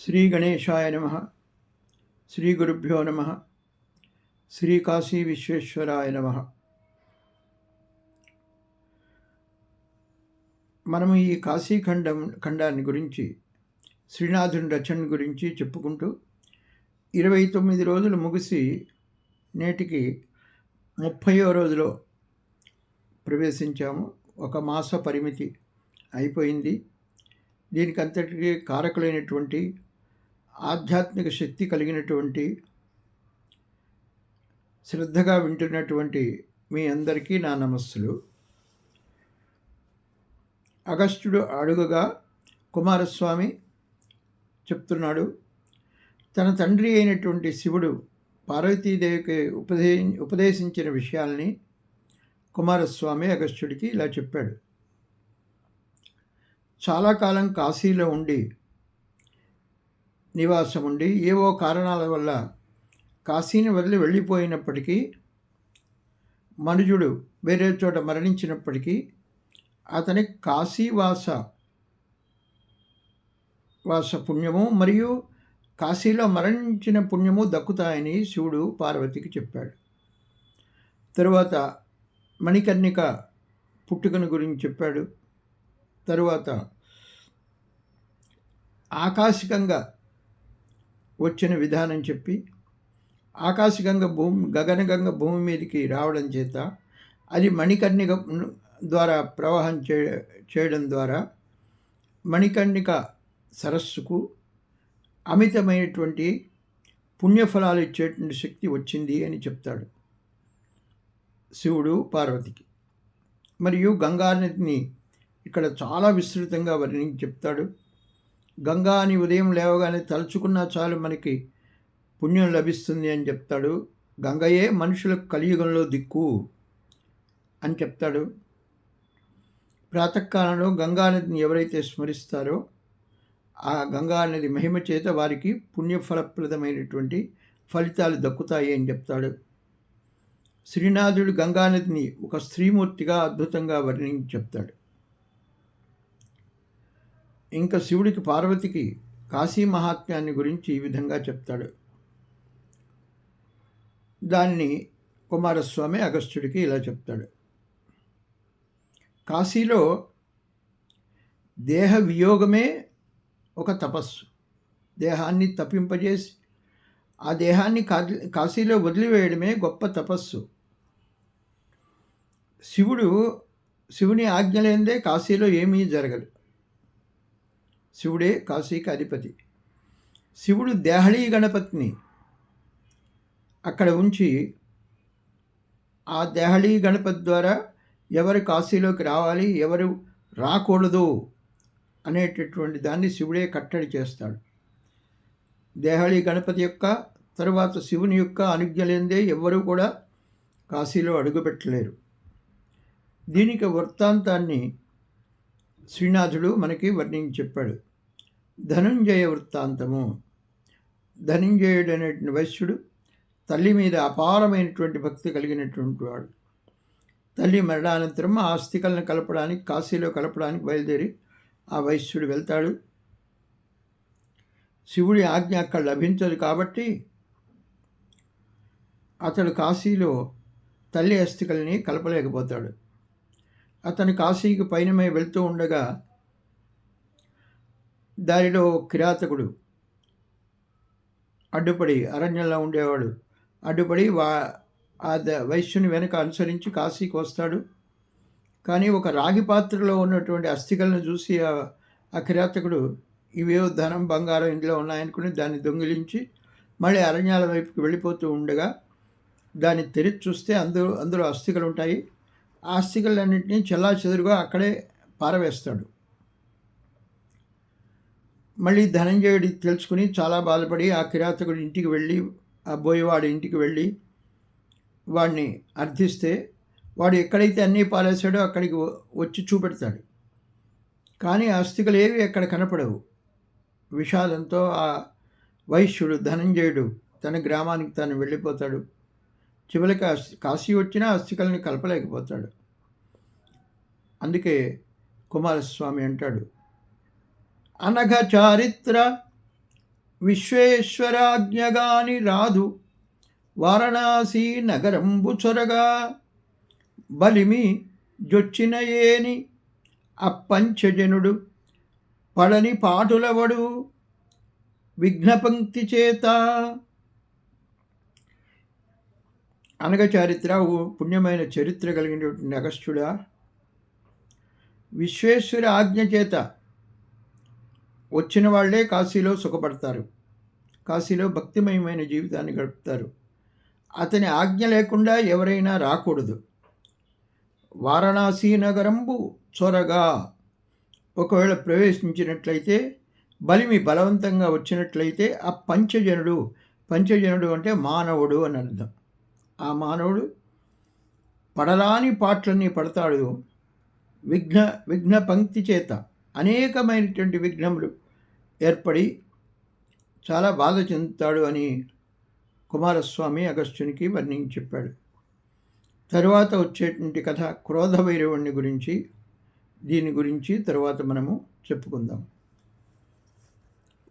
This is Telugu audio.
శ్రీ గణేశాయ నమ. శ్రీ గురుభ్యో నమ. శ్రీ కాశీ విశ్వేశ్వరాయ నమ. మనము ఈ కాశీ ఖండం ఖండాన్ని గురించి శ్రీనాథుని రచన గురించి చెప్పుకుంటూ ఇరవై తొమ్మిది రోజులు ముగిసి నేటికి ముప్పయో రోజులో ప్రవేశించాము. ఒక మాస పరిమితి అయిపోయింది. దీనికి అంతటికీ కారకులైనటువంటి ఆధ్యాత్మిక శక్తి కలిగినటువంటి శ్రద్ధగా వింటున్నటువంటి మీ అందరికీ నా నమస్సులు. అగస్టుడు అడుగగా కుమారస్వామి చెప్తున్నాడు. తన తండ్రి అయినటువంటి శివుడు పార్వతీదేవికి ఉపదే ఉపదేశించిన విషయాల్ని కుమారస్వామి అగస్త్యుడికి ఇలా చెప్పాడు. చాలా కాలం కాశీలో ఉండి నివాసం ఉండి ఏవో కారణాల వల్ల కాశీని వదిలి వెళ్ళిపోయినప్పటికీ మనుజుడు వేరే చోట మరణించినప్పటికీ అతని కాశీవాస వాస పుణ్యము మరియు కాశీలో మరణించిన పుణ్యము దక్కుతాయని శివుడు పార్వతికి చెప్పాడు. తరువాత మణికర్ణిక పుట్టుకను గురించి చెప్పాడు. తరువాత ఆకాశికంగా వచ్చిన విధానం చెప్పి ఆకాశగంగ భూమి గగనగంగ భూమి మీదకి రావడం చేత అది మణికర్ణిక ద్వారా ప్రవాహం చే చేయడం ద్వారా మణికర్ణిక సరస్సుకు అమితమైనటువంటి పుణ్యఫలాలు ఇచ్చేటువంటి శక్తి వచ్చింది అని చెప్తాడు శివుడు పార్వతికి. మరియు గంగానదిని ఇక్కడ చాలా విస్తృతంగా వర్ణించి చెప్తాడు. గంగా అని ఉదయం లేవగానే తలుచుకున్నా చాలు మనకి పుణ్యం లభిస్తుంది అని చెప్తాడు. గంగయే మనుషులకు కలియుగంలో దిక్కు అని చెప్తాడు. ప్రాతకాలంలో గంగానదిని ఎవరైతే స్మరిస్తారో ఆ గంగానది మహిమ చేత వారికి పుణ్యఫలప్రదమైనటువంటి ఫలితాలు దక్కుతాయి అని చెప్తాడు. శ్రీనాథుడు గంగానదిని ఒక స్త్రీమూర్తిగా అద్భుతంగా వర్ణించి చెప్తాడు. ఇంకా శివుడికి పార్వతికి కాశీ మహాత్మ్యాన్ని గురించి ఈ విధంగా చెప్తాడు. దాన్ని కుమారస్వామి అగస్త్యుడికి ఇలా చెప్తాడు. కాశీలో దేహ వియోగమే ఒక తపస్సు. దేహాన్ని తప్పింపజేసి ఆ దేహాన్ని కాశీలో వదిలివేయడమే గొప్ప తపస్సు. శివుడు శివుని ఆజ్ఞలేనిందే కాశీలో ఏమీ జరగదు. శివుడే కాశీకి అధిపతి శివుడు దేహళీ గణపతిని. అక్కడ ఉంచి ఆ దేహళీ గణపతి ద్వారా ఎవరు కాశీలోకి రావాలి ఎవరు రాకూడదు అనేటటువంటి దాన్ని శివుడే కట్టడి చేస్తాడు. దేహళీ గణపతి యొక్క తరువాత శివుని యొక్క అనుజ్ఞ లేనిదే ఎవ్వరూ కూడా కాశీలో అడుగుపెట్టలేరు. దీనికి వృత్తాంతాన్ని శ్రీనాథుడు మనకి వర్ణించి చెప్పాడు. ధనుంజయ వృత్తాంతము. ధనుంజయుడు అనేటువంటి వైశ్యుడు తల్లి మీద అపారమైనటువంటి భక్తి కలిగినటువంటి వాడు. తల్లి మరణానంతరం ఆ అస్థికలను కలపడానికి కాశీలో కలపడానికి బయలుదేరి ఆ వైశ్యుడు వెళ్తాడు. శివుడి ఆజ్ఞ అక్కడ లభించదు కాబట్టి అతడు కాశీలో తల్లి అస్థికల్ని కలపలేకపోతాడు. అతను కాశీకి పైనమై వెళ్తూ ఉండగా దారిలో కిరాతకుడు అడ్డుపడి అరణ్యంలో ఉండేవాడు. అడ్డుపడి వా ఆ వైశ్యుని వెనుక అనుసరించి కాశీకి వస్తాడు. కానీ ఒక రాగి పాత్రలో ఉన్నటువంటి అస్థికలను చూసి ఆ కిరాతకుడు ఇవేవో ధనం బంగారం ఇంట్లో ఉన్నాయనుకుని దాన్ని దొంగిలించి మళ్ళీ అరణ్యాల వైపుకి వెళ్ళిపోతూ ఉండగా దాన్ని తెరిచి చూస్తే అందులో అందులో అస్థికలు ఉంటాయి ఆ అస్థికలన్నింటినీ చెల్లా చెదురుగా అక్కడే పారవేస్తాడు. మళ్ళీ ధనంజయుడి తెలుసుకుని చాలా బాధపడి ఆ కిరాతకుడి ఇంటికి వెళ్ళి ఆ బోయవాడి ఇంటికి వెళ్ళి వాడిని అర్థిస్తే వాడు ఎక్కడైతే అన్నీ పాలేశాడో అక్కడికి వచ్చి చూపెడతాడు. కానీ అస్థికలు ఏవి ఎక్కడ కనపడవు. విషాదంతో ఆ వైశ్యుడు ధనంజయుడు తన గ్రామానికి తాను వెళ్ళిపోతాడు. చివరికి కాశీ వచ్చినా అస్థికల్ని కలపలేకపోతాడు. అందుకే కుమారస్వామి అంటాడు అనఘ చారిత్ర విశ్వేశ్వరాజ్ఞగాని రాదు వారణాసి నగరంబు చొరగా బలిమి జొచ్చినయేని అప్పంచజనుడు పడని పాటులవడు విఘ్నపంక్తి చేత. అనగ చరిత్ర ఓ పుణ్యమైన చరిత్ర కలిగినటువంటి అగస్త్యుడా. విశ్వేశ్వర ఆజ్ఞ చేత వచ్చిన వాళ్ళే కాశీలో సుఖపడతారు. కాశీలో భక్తిమయమైన జీవితాన్ని గడుపుతారు. అతని ఆజ్ఞ లేకుండా ఎవరైనా రాకూడదు. వారణాసి నగరంబు చొరగా ఒకవేళ ప్రవేశించినట్లయితే బలిమి బలవంతంగా వచ్చినట్లయితే ఆ పంచజనుడు పంచజనుడు అంటే మానవుడు అని అర్థం. ఆ మానవుడు పడరాని పాటలన్నీ పడతాడు. విఘ్న విఘ్న పంక్తి చేత. అనేకమైనటువంటి విఘ్నములు ఏర్పడి చాలా బాధ చెందుతాడు అని కుమారస్వామి అగస్త్యునికి వర్ణించి చెప్పాడు. తరువాత వచ్చేటువంటి కథ క్రోధ భైరవుణ్ణి గురించి దీని గురించి తరువాత మనము చెప్పుకుందాం.